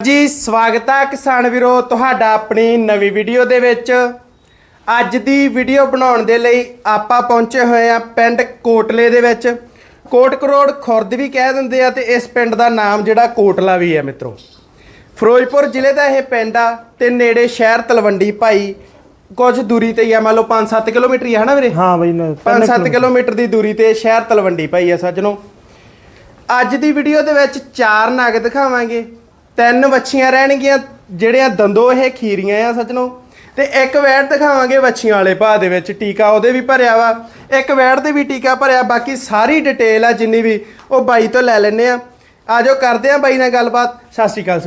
ਜੀ ਸਵਾਗਤ ਹੈ ਕਿਸਾਨ ਵੀਰੋ ਤੁਹਾਡਾ ਆਪਣੀ ਨਵੀਂ ਵੀਡੀਓ ਦੇ ਵਿੱਚ। ਅੱਜ ਦੀ ਵੀਡੀਓ ਬਣਾਉਣ ਦੇ ਲਈ ਆਪਾਂ ਪਹੁੰਚੇ ਹੋਏ ਆ ਪਿੰਡ ਕੋਟਲੇ ਦੇ ਵਿੱਚ। ਕੋਟ ਕਰੋੜ ਖੁਰਦ ਵੀ ਕਹਿ ਦਿੰਦੇ ਆ ਤੇ ਇਸ ਪਿੰਡ ਦਾ ਨਾਮ ਜਿਹੜਾ ਕੋਟਲਾ ਵੀ ਹੈ ਮਿੱਤਰੋ। ਫਿਰੋਜ਼ਪੁਰ ਜ਼ਿਲ੍ਹੇ ਦਾ ਇਹ ਪਿੰਡ ਆ ਤੇ ਨੇੜੇ ਸ਼ਹਿਰ ਤਲਵੰਡੀ ਭਾਈ। ਕੁਝ ਦੂਰੀ ਤੇ ਹੀ ਆ ਮੰਨ ਲਓ 5-7 ਕਿਲੋਮੀਟਰ ਹੀ ਆ ਹਨਾ ਵੀਰੇ? ਹਾਂ ਬਈ ਮੈਂ 5-7 ਕਿਲੋਮੀਟਰ ਦੀ ਦੂਰੀ ਤੇ ਸ਼ਹਿਰ ਤਲਵੰਡੀ ਭਾਈ ਆ ਸੱਜਣੋ। ਅੱਜ ਦੀ ਵੀਡੀਓ ਦੇ ਵਿੱਚ ਚਾਰ ਨਗ ਦਿਖਾਵਾਂਗੇ। ਤਿੰਨ ਵੱਛੀਆਂ ਰਹਿਣਗੀਆਂ ਜਿਹੜੀਆਂ ਦੰਦੋ ਇਹ ਖੀਰੀਆਂ ਆ ਸੱਜਣੋ। ਤੇ ਇੱਕ ਵੈੜ ਦਿਖਾਵਾਂਗੇ ਵੱਛੀਆਂ ਵਾਲੇ ਭਾਅ ਦੇ ਵਿੱਚ ਟੀਕਾ ਉਹਦੇ ਵੀ ਭਰਿਆ ਵਾ। ਇੱਕ ਵੈੜ ਦੇ ਵੀ ਟੀਕਾ ਭਰਿਆ ਬਾਕੀ ਸਾਰੀ ਡਿਟੇਲ ਆ ਜਿੰਨੀ ਵੀ ਉਹ ਬਾਈ ਤੋਂ ਲੈ ਲੈਣੇ ਆ। ਆਜੋ ਕਰਦੇ ਆ ਬਾਈ ਨਾਲ ਗੱਲਬਾਤ। ਸਤਿ ਸ਼੍ਰੀ ਅਕਾਲ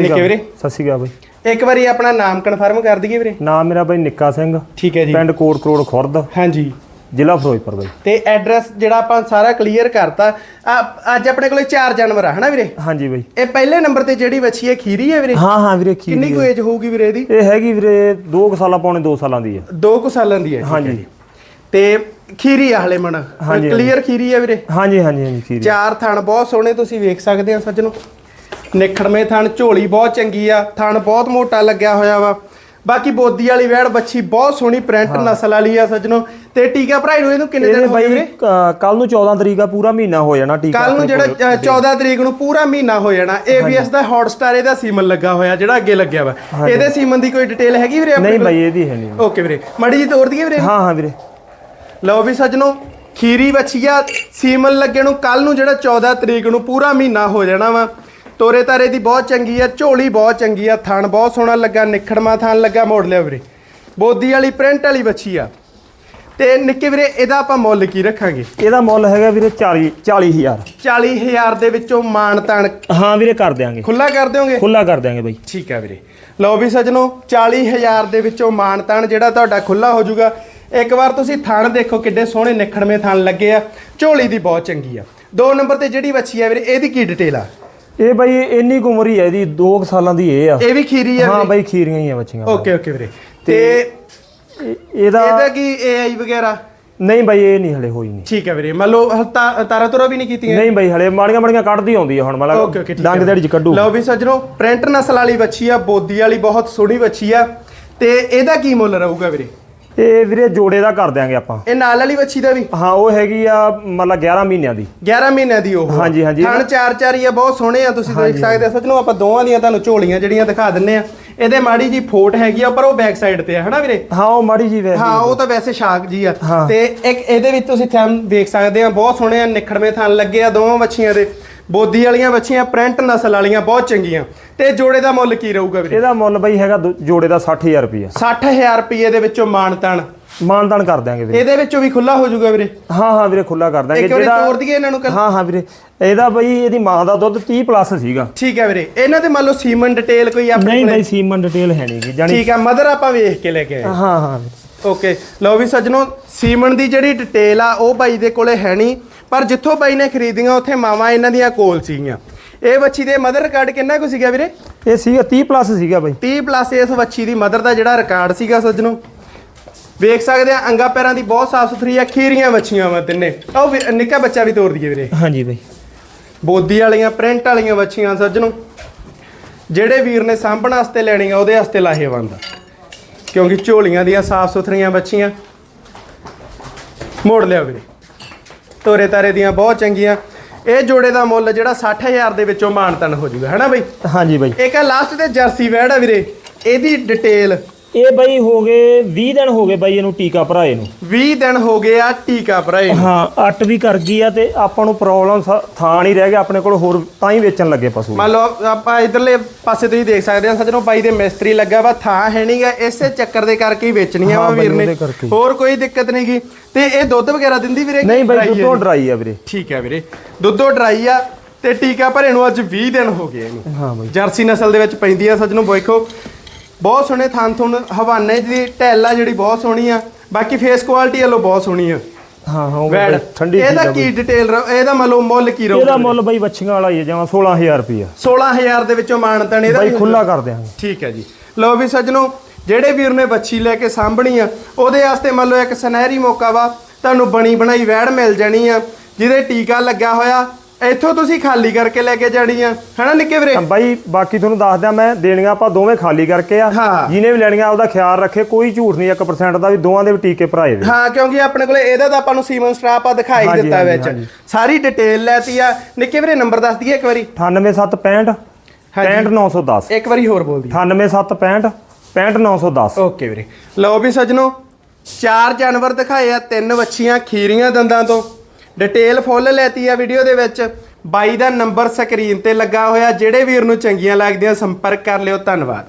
ਨਿੱਕੇ ਵੀਰੇ। ਸਤਿ ਸ਼੍ਰੀ ਅਕਾਲ ਬਈ। ਇੱਕ ਵਾਰੀ ਆਪਣਾ ਨਾਮ ਕਨਫਰਮ ਕਰ ਦਈਏ ਵੀਰੇ। ਨਾਮ ਮੇਰਾ ਬਈ ਨਿੱਕਾ ਸਿੰਘ। ਠੀਕ ਹੈ ਜੀ। ਪਿੰਡ ਕੋਟ ਕਰੋੜ ਖੁਰਦ। ਹਾਂਜੀ। ਜ਼ਿਲ੍ਹਾ ਫਿਰੋਜ਼ਪੁਰ ਬਈ। ਤੇ ਐਡਰੈਸ ਜਿਹੜਾ ਆਪਾਂ ਸਾਰਾ ਕਲੀਅਰ ਕਰਤਾ ਆ- ਅੱਜ ਆਪਣੇ ਕੋਲੇ ਚਾਰ ਜਾਨਵਰ ਆ ਹਨਾ ਵੀਰੇ? ਹਾਂਜੀ ਬਈ। ਇਹ ਪਹਿਲੇ ਨੰਬਰ ਤੇ ਜਿਹੜੀ ਵੱਛੀ ਹੈ ਖੀਰੀ ਹੈ ਵੀਰੇ? ਹਾਂ ਹਾਂ ਵੀਰੇ ਕਿੰਨੀ ਖੀਰੀ ਕੁ ਏਜ ਹੋਊਗੀ ਵੀਰੇ ਇਹਦੀ? ਇਹ ਹੈਗੀ ਵੀਰੇ 2 ਸਾਲਾਂ ਪੌਣੇ 2 ਸਾਲਾਂ ਦੀ ਹੈ। 2 ਕੁ ਸਾਲਾਂ ਦੀ ਹੈ ਹੈ ਹਾਂਜੀ। ਤੇ ਖੀਰੀ ਆ ਹਲੇ ਮਣ। ਹਾਂਜੀ, ਕਲੀਅਰ ਖੀਰੀ ਹੈ ਵੀਰੇ? ਹਾਂਜੀ ਹਾਂਜੀ ਹਾਂਜੀ ਖੀਰੀ। ਚਾਰ ਥਣ ਬਹੁਤ ਸੋਹਣੇ ਤੁਸੀਂ ਵੇਖ ਸਕਦੇ ਆ ਸੱਜਣੋ। ਨਿਖੜਵੇਂ ਥਣ ਝੋਲੀ ਬਹੁਤ ਚੰਗੀ ਆ ਥਣ ਬਹੁਤ ਮੋਟਾ ਲੱਗਿਆ ਹੋਇਆ ਵਾ। ਬਾਕੀ ਬੋਦੀ ਵਾਲੀ ਵੈੜ ਬੱਚੀ ਬਹੁਤ ਸੋਹਣੀ ਪ੍ਰਿੰਟ ਨਸਲ ਵਾਲੀ ਆ ਸੱਜਣੋ। ਤੇ ਟੀਕਾ ਭਰਾਈ ਨੂੰ ਇਹਨੂੰ ਕਿੰਨੇ ਦਿਨ ਹੋ ਗਏ ਵੀਰੇ? ਕੱਲ ਨੂੰ 14 ਤਰੀਕ ਆ ਪੂਰਾ ਮਹੀਨਾ ਹੋ ਜਾਣਾ ਟੀਕਾ ਕੱਲ ਨੂੰ। ਜਿਹੜਾ ਅ, 14 ਤਰੀਕ ਨੂੰ ਪੂਰਾ ਮਹੀਨਾ ਹੋ ਜਾਣਾ। ABS ਦਾ ਹੌਟਸਟਾਰ ਇਹਦਾ ਸੀਮਨ ਲੱਗਾ ਹੋਇਆ ਜਿਹੜਾ ਅੱਗੇ ਲੱਗਿਆ ਵਾ। ਇਹਦੇ ਸੀਮਨ ਦੀ ਕੋਈ ਡਿਟੇਲ ਹੈਗੀ ਵੀਰੇ ਆਪਣੇ ਨਹੀਂ? ਬਈ ਇਹਦੀ ਹੈ ਨਹੀਂ। ਓਕੇ ਵੀਰੇ। ਮੜੀ ਜੀ ਤੋੜ ਦਈਏ ਵੀਰੇ? ਹਾਂ ਹਾਂ ਵੀਰੇ। ਲਓ ਵੀ ਸੱਜਣੋ ਖੀਰੀ ਬੱਚੀਆ ਸੀਮਨ ਲੱਗੇ ਨੂੰ ਕੱਲ ਨੂੰ ਜਿਹੜਾ 14 ਤਰੀਕ ਨੂੰ ਪੂਰਾ ਮਹੀਨਾ ਹੋ ਜਾਣਾ ਵਾ। ਤੋਰੇ ਤਾਰੇ ਦੀ ਬਹੁਤ ਚੰਗੀ ਆ ਝੋਲੀ ਬਹੁਤ ਚੰਗੀ ਆ ਥਣ ਬਹੁਤ ਸੋਹਣਾ ਲੱਗਾ ਨਿਖੜਮਾ ਥਣ ਲੱਗਾ ਮੋੜ ਲਿਆ ਵੀਰੇ। ਬੋਦੀ ਵਾਲੀ ਪ੍ਰਿੰਟ ਵਾਲੀ ਬੱਚੀ ਆ। ਤੇ ਨਿੱਕੇ ਵੀਰੇ ਇਹਦਾ ਆਪਾਂ ਮੁੱਲ ਕੀ ਰੱਖਾਂਗੇ? ਇਹਦਾ ਮੁੱਲ ਹੈਗਾ ਵੀਰੇ 40 40000 40000 ਦੇ ਵਿੱਚੋਂ ਮਾਣ ਤਾਣ ਹਾਂ ਵੀਰੇ ਕਰ ਦਿਆਂਗੇ। ਖੁੱਲਾ ਕਰ ਦਿਓਗੇ? ਖੁੱਲਾ ਕਰ ਦਿਆਂਗੇ ਬਈ। ਠੀਕ ਹੈ ਵੀਰੇ। ਲਓ ਵੀ ਸੱਜਣੋ 40000 ਦੇ ਵਿੱਚੋਂ ਮਾਣ ਤਾਣ ਜਿਹੜਾ ਤੁਹਾਡਾ ਖੁੱਲਾ ਹੋ ਜਾਊਗਾ। ਇੱਕ ਵਾਰ ਤੁਸੀਂ ਥਣ ਦੇਖੋ ਕਿੱਡੇ ਸੋਹਣੇ ਨਿਖੜਵੇਂ ਥਣ ਲੱਗੇ ਆ। ਝੋਲੀ ਦੀ ਬਹੁਤ ਚੰਗੀ ਆ। ਦੋ ਨੰਬਰ ਤੇ ਜਿਹੜੀ ਬੱਚੀ ਆ ਵੀਰੇ ਇਹਦੀ ਕੀ ਡਿਟੇਲ ਆ? ਇਹ ਬਈ ਇੰਨੀ ਕੁ ਉਮਰ ਹੀ ਹੈ ਇਹਦੀ 2 ਸਾਲਾਂ ਦੀ ਇਹ ਆ। ਇਹ ਵੀ ਖੀਰੀ ਆ ਹਾਂ ਬਈ ਖੀਰੀਆਂ ਹੀ ਆ ਬੱਚੀਆਂ ਓਕੇ ਓਕੇ ਵੀਰੇ। ਤੇ ਇਹਦਾ ਇਹਦਾ ਕੀ ਏਆਈ ਵਗੈਰਾ? ਨਹੀਂ ਬਈ ਇਹ ਨਹੀਂ ਹਲੇ ਹੋਈ ਨਹੀਂ। ਠੀਕ ਹੈ ਵੀਰੇ ਮੰਨ ਲਓ ਤਾਰਾ ਤੁਰਾ ਵੀ ਨਹੀਂ ਕੀਤੀਆਂ? ਨਹੀਂ ਬਈ ਹਲੇ ਮਾੜੀਆਂ ਮਾੜੀਆਂ ਕੱਢਦੀ ਆਉਂਦੀ ਆ ਹੁਣ ਓਕੇ ਮਤਲਬ ਓਕੇ ਠੀਕ ਡੰਗ ਹੈ। ਦੇੜੀ ਚ ਕੱਢੂ। ਲਓ ਵੀ ਸੱਜਣੋ ਪ੍ਰਿੰਟ ਨਸਲ ਵਾਲੀ ਬੱਚੀ ਆ ਬੋਦੀ ਵਾਲੀ ਬਹੁਤ ਸੋਹਣੀ ਬੱਚੀ ਆ। ਤੇ ਇਹਦਾ ਕੀ ਮੁੱਲ ਰਹੂਗਾ ਵੀਰੇ? ਇਹ ਵੀਰੇ ਜੋੜੇ ਦਾ ਕਰ ਦਿਆਂਗੇ ਆਪਾਂ। ਇਹ ਨਾਲ ਵਾਲੀ ਬੱਚੀ ਦਾ ਵੀ? ਹਾਂ ਉਹ ਹੈਗੀ ਆ ਮਤਲਬ 11 ਮਹੀਨਿਆਂ ਦੀ। 11 ਮਹੀਨਿਆਂ ਦੀ ਉਹ। ਹਾਂਜੀ, ਹਾਂਜੀ। ਥਣ ਚਾਰ ਚਾਰ ਹੀ ਆ ਬਹੁਤ ਸੋਹਣੇ ਆ ਤੁਸੀਂ ਦੇਖ ਸਕਦੇ ਹੋ। ਸੱਜਣੋ ਆਪਾਂ ਦੋਵਾਂ ਦੀਆਂ ਤੁਹਾਨੂੰ ਝੋਲੀਆਂ ਜਿਹੜੀਆਂ ਦਿਖਾ ਦਿੰਨੇ ਆ। ਇਹਦੇ ਮਾੜੀ ਜੀ ਫੋਟ ਹੈਗੀ ਆ ਪਰ ਉਹ ਬੈਕ ਸਾਈਡ ਤੇ ਆ ਹਨਾ ਵੀਰੇ? ਹਾਂ ਉਹ ਮਾੜੀ ਜੀ ਵੇ ਹਾਂ ਉਹ ਤਾਂ ਵੈਸੇ ਸ਼ਾਕ ਜੀ ਆ। ਹਾਂ। ਤੇ ਇੱਕ ਇਹਦੇ ਵਿੱਚ ਤੁਸੀਂ ਥਣ ਵੇਖ ਸਕਦੇ ਆ ਬਹੁਤ ਸੋਹਣੇ ਆ ਨਿਖੜਵੇਂ ਥਣ ਲੱਗੇ ਆ ਦੋਵਾਂ ਬੱਚੀਆਂ ਦੇ। ਬੋਦੀ ਵਾਲੀਆਂ ਬੱਚੀਆਂ ਪ੍ਰਿੰਟ ਨਸਲ ਵਾਲੀਆਂ ਬਹੁਤ ਚੰਗੀਆਂ। ਤੇ ਜੋੜੇ ਦਾ ਮੁੱਲ ਕੀ ਰਹੂਗਾ ਵੀਰੇ? ਇਹਦਾ ਮੁੱਲ ਬਈ ਹੈਗਾ ਦੋ- ਜੋੜੇ ਦਾ 60000 ਰੁਪਏ 60000 ਰੁਪਏ ਦੇ ਵਿੱਚੋਂ ਮਾਨਤਨ ਮਾਨਦਾਨ ਕਰ ਦਿਆਂਗੇ ਵੀਰੇ। ਇਹਦੇ ਵਿੱਚੋਂ ਵੀ ਖੁੱਲਾ ਹੋ ਜਾਊਗਾ ਵੀਰੇ? ਹਾਂ ਹਾਂ ਵੀਰੇ ਖੁੱਲਾ ਕਰ ਦਿਆਂਗੇ। ਇੱਕ ਵਾਰੀ ਤੋੜ ਦਈਏ ਇਹਨਾਂ ਨੂੰ ਹਾਂ ਹਾਂ ਵੀਰੇ। ਇਹਦਾ ਬਈ ਇਹਦੀ ਮਾਂ ਦਾ ਦੁੱਧ 30 ਪਲੱਸ ਸੀਗਾ। ਠੀਕ ਹੈ ਵੀਰੇ। ਇਹਨਾਂ ਤੇ ਮੰਨ ਲਓ ਸੀਮਨ ਡਿਟੇਲ ਕੋਈ ਆਪਣੇ ਨਹੀਂ ਬਈ ਸੀਮਨ ਡਿਟੇਲ ਹੈ ਨਹੀਂਗੀ ਜਾਨੀ ਠੀਕ ਹੈ ਮਦਰ ਆਪਾਂ ਵੇਖ ਕੇ ਲੈ ਕੇ ਆਏ। ਹਾਂ ਹਾਂ। ਓਕੇ। ਲਓ ਵੀ ਸੱਜਣੋ ਸੀਮਨ ਦੀ ਜਿਹੜੀ ਡਿਟੇਲ ਆ ਉਹ ਬਾਈ ਦੇ ਕੋਲੇ ਹੈ ਨਹੀਂ। ਪਰ ਜਿੱਥੋਂ ਬਾਈ ਨੇ ਖਰੀਦੀਆਂ ਉੱਥੇ ਮਾਵਾਂ ਇਹਨਾਂ ਦੀਆਂ ਕੋਲ ਸੀਗੀਆਂ। ਇਹ ਬੱਚੀ ਦੇ ਮਦਰ ਰਿਕਾਰਡ ਕਿੰਨਾ ਕੁ ਸੀਗਾ ਵੀਰੇ? ਇਹ ਸੀਗਾ 30 ਪਲੱਸ ਸੀਗਾ ਬਈ। 30 ਪਲੱਸ ਇਸ ਬੱਚੀ ਦੀ ਮਦਰ ਦਾ ਜਿਹੜਾ ਰਿਕਾਰਡ ਸੀਗਾ ਸੱਜਣੋ। ਵੇਖ ਸਕਦੇ ਆ ਅੰਗਾ ਪੈਰਾਂ ਦੀ ਬਹੁਤ ਸਾਫ਼ ਸੁਥਰੀ ਆ ਖੀਰੀਆਂ ਬੱਚੀਆਂ ਵਾ ਤਿੰਨੇ। ਉਹ ਨਿੱਕਾ ਬੱਚਾ ਵੀ ਤੋੜ ਦਈਏ ਵੀਰੇ। ਹਾਂਜੀ ਬਈ। ਬੋਦੀ ਵਾਲੀਆਂ ਪ੍ਰਿੰਟ ਵਾਲੀਆਂ ਬੱਚੀਆਂ ਸੱਜਣੋ। ਜਿਹੜੇ ਵੀਰ ਨੇ ਸਾਂਭਣ ਵਾਸਤੇ ਲੈਣੀਆਂ ਉਹਦੇ ਵਾਸਤੇ ਲਾਹੇਵੰਦ ਕਿਉਂਕਿ ਝੋਲੀਆਂ ਦੀਆਂ ਸਾਫ਼ ਸੁਥਰੀਆਂ ਬੱਚੀਆਂ ਮੋੜ ਲਿਆ ਵੀਰੇ। ਤੋਰੇ ਤਾਰੇ ਦੀਆਂ ਬਹੁਤ ਚੰਗੀਆਂ। ਇਹ ਜੋੜੇ ਦਾ ਮੁੱਲ ਜਿਹੜਾ 60000 ਦੇ ਵਿੱਚੋਂ ਮਾਨਤਨ ਹੋ ਜਾਊਗਾ ਹੈਨਾ ਬਈ? ਹਾਂਜੀ ਬਈ। ਇੱਕ ਆ ਲਾਸਟ ਤੇ ਜਰਸੀ ਵੈੜ ਆ ਵੀਰੇ। ਇਹਦੀ ਡਿਟੇਲ ਇਹ ਬਈ ਹੋ ਗਏ 20 ਦਿਨ ਹੋ ਗਏ ਬਈ ਇਹਨੂੰ ਟੀਕਾ ਭਰਾਏ ਨੂੰ। 20 ਦਿਨ ਹੋ ਗਏ ਆ ਟੀਕਾ ਭਰਾਏ ਨੂੰ। ਹਾਂ ਅੱਟ ਵੀ ਕਰ ਗਈ ਆ ਤੇ ਆਪਾਂ ਨੂੰ ਪ੍ਰੋਬਲਮ ਥਾਂ ਨਹੀਂ ਰਹਿ ਗਿਆ ਆਪਣੇ ਕੋਲ ਹੋਰ ਤਾਂ ਹੀ ਵੇਚਣ ਲੱਗੇ ਪਸ਼ੂ। ਮੰਨ ਲਓ ਆਪਾਂ ਇਧਰਲੇ ਪਾਸੇ ਤੁਸੀਂ ਦੇਖ ਸਕਦੇ ਆ ਸੱਜਣੋ ਬਾਈ ਦੇ ਮਿਸਤਰੀ ਲੱਗਾ ਵਾ ਥਾਂ ਹੈ ਨਹੀਂਗਾ ਇਸੇ ਚੱਕਰ ਦੇ ਕਰਕੇ ਹੀ ਵੇਚਣੀਆਂ ਵਾ ਹਾਂ ਬਾਈ, ਵੀਰ ਨੇ। ਹੋਰ ਕੋਈ ਦਿੱਕਤ ਨਹੀਂਗੀ ਤੇ ਇਹ ਦੁੱਧ ਵਗੈਰਾ ਦਿੰਦੀ ਵੀਰੇ? ਨਹੀਂ ਬਈ ਦੁੱਧੋਂ? ਡਰਾਈ ਆ ਵੀਰੇ। ਠੀਕ ਹੈ ਵੀਰੇ। ਦੁੱਧੋਂ ਡਰਾਈ ਆ ਤੇ ਟੀਕਾ ਭਰੇ ਨੂੰ ਅੱਜ 20 ਦਿਨ ਹੋ ਗਏ ਇਹਨੂੰ। ਹਾਂ ਬਈ। ਜਰਸੀ ਨਸਲ ਦੇ ਵਿੱਚ ਪੈਂਦੀ ਆ ਸੱਜਣੋ ਵੇਖੋ। ਬਹੁਤ ਸੋਹਣੇ ਥਾਂ ਥੁਣ ਹਵਾਨੇ ਦੀ ਢੈਲ ਆ ਜਿਹੜੀ ਬਹੁਤ ਸੋਹਣੀ ਆ। ਬਾਕੀ ਫੇਸ ਕੁਆਲਿਟੀ ਵੱਲੋਂ ਬਹੁਤ ਸੋਹਣੀ ਆ। ਹਾਂ ਹਾਂ ਉਹ ਵੈੜ ਬਈ ਠੰਡੀ ਇਹਦਾ ਚੀਜ਼ ਆ ਕੀ ਬਈ। ਡਿਟੇਲ ਇਹਦਾ ਮੰਨ ਲਓ ਮੁੱਲ ਕੀ ਰਹੂਗਾ? ਇਹਦਾ ਮੁੱਲ ਬਈ ਬੱਚੀਆਂ ਵਾਲਾ ਹੀ ਹੈ ਜਿਵੇਂ 16000 ਰੁਪਏ 16000 ਦੇ ਵਿੱਚੋਂ ਮਾਨਤਨ ਇਹਦਾ ਬਈ ਵੀ ਖੁੱਲਾ ਕਰ ਦਿਆਂਗੇ। ਠੀਕ ਹੈ ਜੀ। ਲਓ ਵੀ ਸੱਜਣੋ ਜਿਹੜੇ ਵੀਰ ਨੇ ਬੱਚੀ ਲੈ ਕੇ ਸਾਂਭਣੀ ਆ ਉਹਦੇ ਵਾਸਤੇ ਮੰਨ ਲਓ ਇੱਕ ਸੁਨਹਿਰੀ ਮੌਕਾ ਵਾ। ਤੁਹਾਨੂੰ ਬਣੀ ਬਣਾਈ ਵੈੜ ਮਿਲ ਜਾਣੀ ਆ ਜਿਹਦੇ ਟੀਕਾ ਲੱਗਿਆ ਹੋਇਆ ਇੱਥੋਂ ਤੁਸੀਂ ਖਾਲੀ ਕਰਕੇ ਲੈ ਕੇ ਜਾਣੀ ਆ ਹਨਾ ਨਿੱਕੇ ਵੀਰੇ? ਬਾਈ ਬਾਕੀ ਤੁਹਾਨੂੰ ਦੱਸ ਦਿਆਂ ਮੈਂ ਦੇਣੀਆਂ ਆਪਾਂ ਦੋਵੇਂ ਖਾਲੀ ਕਰਕੇ ਆ। ਹਾਂ। ਜਿਹਨੇ ਵੀ ਲੈਣੀਆਂ ਉਹਦਾ ਖਿਆਲ ਰੱਖੇ ਕੋਈ ਝੂਠ ਨਹੀਂ 1% ਦਾ ਵੀ ਦੋਵਾਂ ਦੇ ਵੀ ਟੀਕੇ ਭਰਾਏ ਦੇ ਹਾਂ ਕਿਉਂਕਿ ਆਪਣੇ ਕੋਲੇ ਇਹਦਾ ਤਾਂ ਆਪਾਂ ਨੂੰ ਸੀਮਨ ਸਟਰਾਪ ਆ ਦਿਖਾਈ ਹਾਂਜੀ, ਦਿੱਤਾ ਹਾਂਜੀ, ਵਿੱਚ। ਹਾਂਜੀ। ਸਾਰੀ ਡਿਟੇਲ ਲੈਤੀ ਆ। ਨਿੱਕੇ ਵੀਰੇ ਨੰਬਰ ਦੱਸ ਦਈਏ ਇੱਕ ਵਾਰੀ। 98765 ਹਾਂਜੀ। 65910 ਇੱਕ ਵਾਰੀ ਹੋਰ ਬੋਲ ਦਈਏ। 98765 65910 ਓਕੇ ਵੀਰੇ। ਲਓ ਵੀ ਸੱਜਣੋ ਚਾਰ ਜਾਨਵਰ ਦਿਖਾਏ ਆ ਤਿੰਨ ਵੱਛੀਆਂ ਖੀਰੀਆਂ ਦੰਦਾਂ ਤੋਂ। ਡਿਟੇਲ ਫੁੱਲ ਲੈਤੀ ਆ ਵੀਡੀਓ ਦੇ ਵਿੱਚ। ਬਾਈ ਦਾ ਨੰਬਰ ਸਕਰੀਨ ਤੇ ਲੱਗਾ ਹੋਇਆ, ਜਿਹੜੇ ਵੀਰ ਨੂੰ ਚੰਗੀਆਂ ਲੱਗਦੀਆਂ, ਸੰਪਰਕ ਕਰ ਲਿਓ, ਧੰਨਵਾਦ।